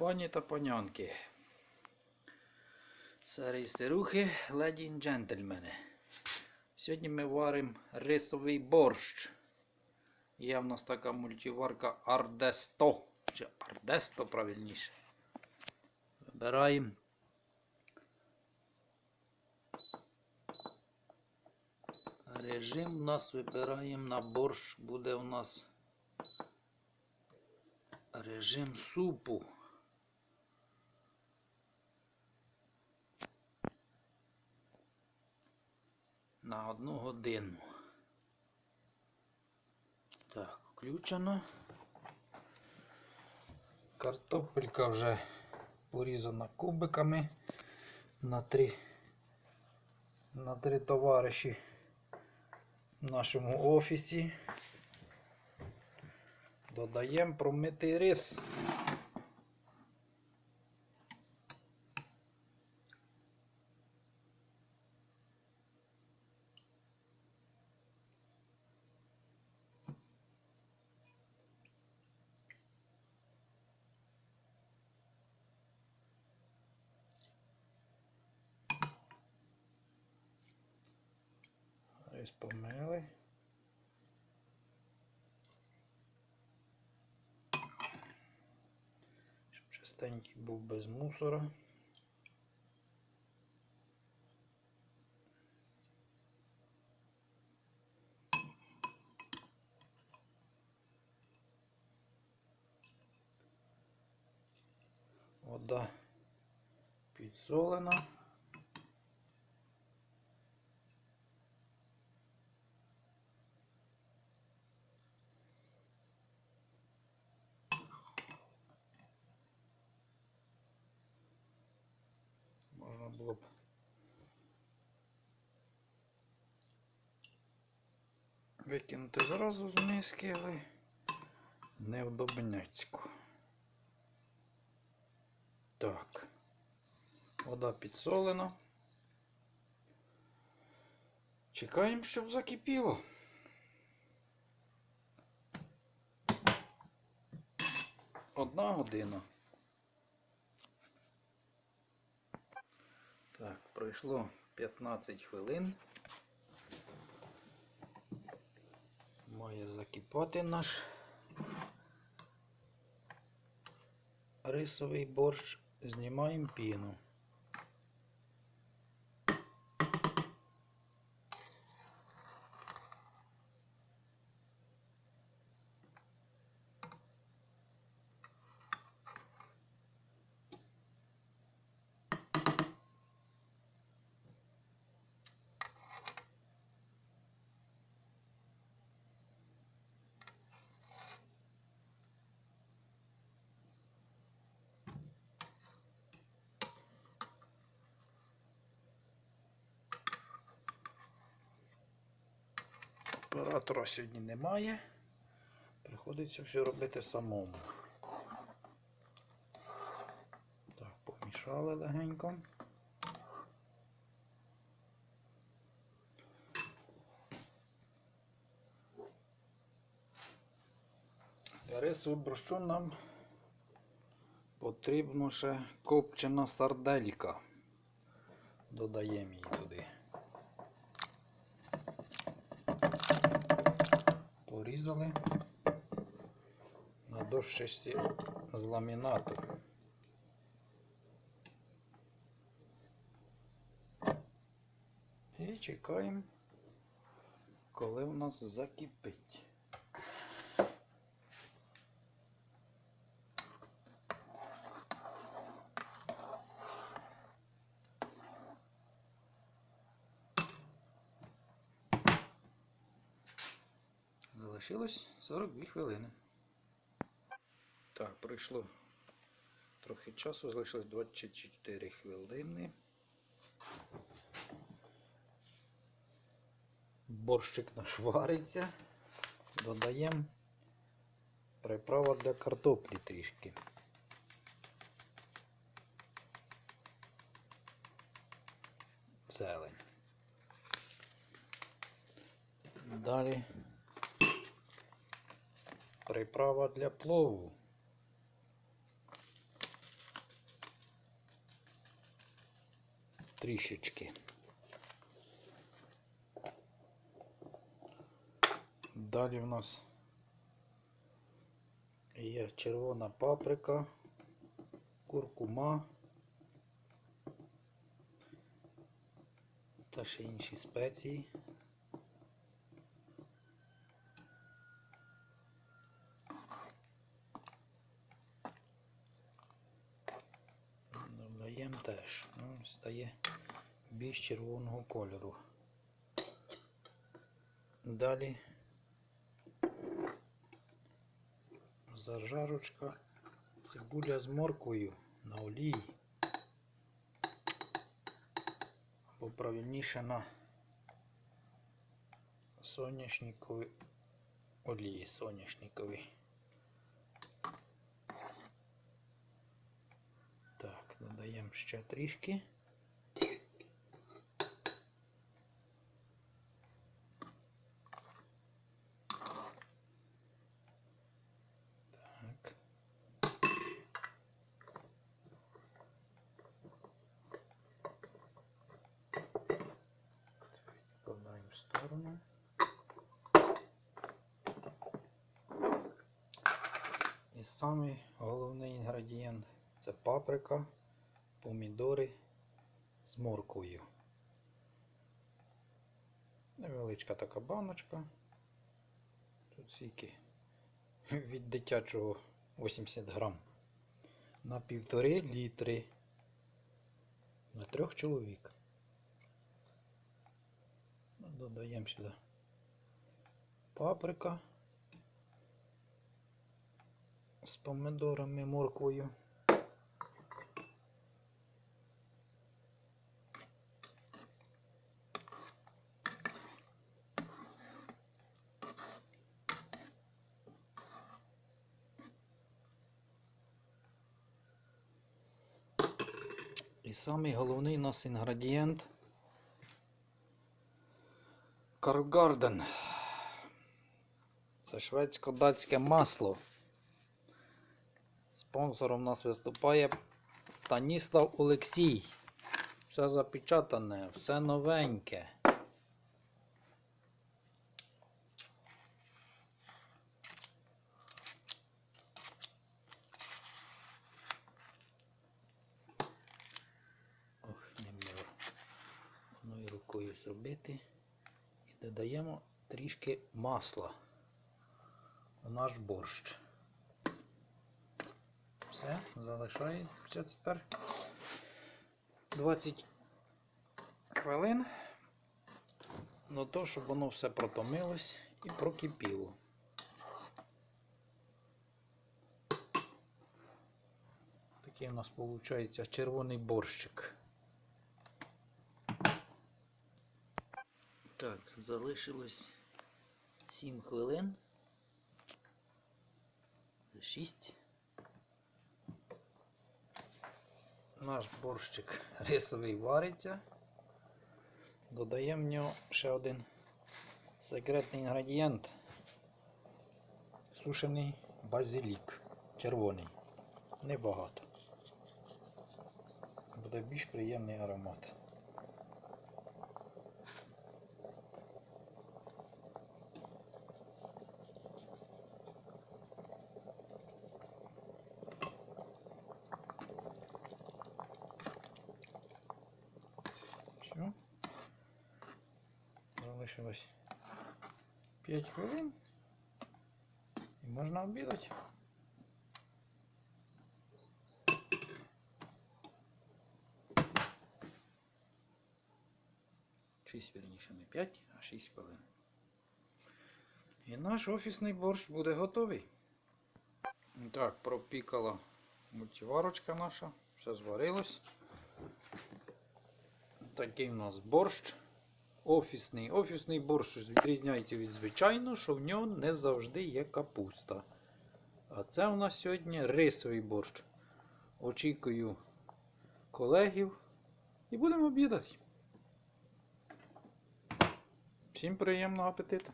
Пані та панянки. Старі сирухи, леді і джентльмени. Сьогодні ми варимо рисовий борщ. Є в нас така мультиварка Ардесто. Чи Ардесто правильніше. Вибираємо. Режим у нас вибираємо на борщ. Буде у нас режим супу. На одну годину. Так, включено. Картопелька вже порізана кубиками на три, на три товариші в нашому офісі. Додаємо промитий рис. Рис помили. Щоб чистенький був без мусора. Вода підсолена. Можна було б викинути зразу з миски, але не вдобняцьку. Так. Вода підсолена. Чекаємо, щоб закипіло. Одна година. Так, пройшло 15 хвилин. Має закипати наш рисовий борщ. Знімаємо піну. Оператора сьогодні немає. Приходиться все робити самому. Так, помішали легенько. Для рису борщу нам потрібно ще копчена сарделька. Додаємо її туди. Порізали на дощечці з ламінату. І чекаємо, коли у нас закипить. Залишилось 42 хвилини. Так, пройшло трохи часу, залишилось 24 хвилини. Борщик наш вариться. Додаємо приправа для картоплі трішки. Зелень. Далі Приправа для плову. Трішечки. Далі в нас є червона паприка, куркума та ще інші спеції. Додаємо теж. Ну, стає більш червоного кольору. Далі зажарочка, цибуля з морквою на олії. Або правильніше на соняшниковій олії соняшниковій. Так, додаємо ще трішки. Так. Відкладаємо сторону. І самий головний інгредієнт це паприка, помідори з морквою. Невеличка така баночка. Тут скільки від дитячого 80 грам на півтори літри на трьох чоловік. Ну, Додаємо сюди паприка з помидорами, морквою. І самий головний у нас інгредієнт Каргарден. Це шведсько-датське масло. Спонсором у нас виступає Станіслав Олексій. Все запечатане, все новеньке. Рукою зробити. І додаємо трішки масла у наш борщ. Все, залишається тепер 20 хвилин на те, щоб воно все протомилось і прокипіло. Такий у нас виходить червоний борщик. Так, залишилось 7 хвилин. 6. Наш борщик рисовий вариться. Додаємо в нього ще один секретний інгредієнт. Сушений базилік. Червоний. Небагато. Буде більш приємний аромат. Все. Залишилось 5 хвилин. І можна обідати. Шість, вірніше, не 5, а 6 хвилин. І наш офісний борщ буде готовий. Так, пропікала мультиварочка наша, все зварилось. Такий у нас борщ. Офісний. Офісний борщ відрізняється від звичайного, що в нього не завжди є капуста. А це у нас сьогодні рисовий борщ. Очікую колегів і будемо обідати. Всім приємного апетиту!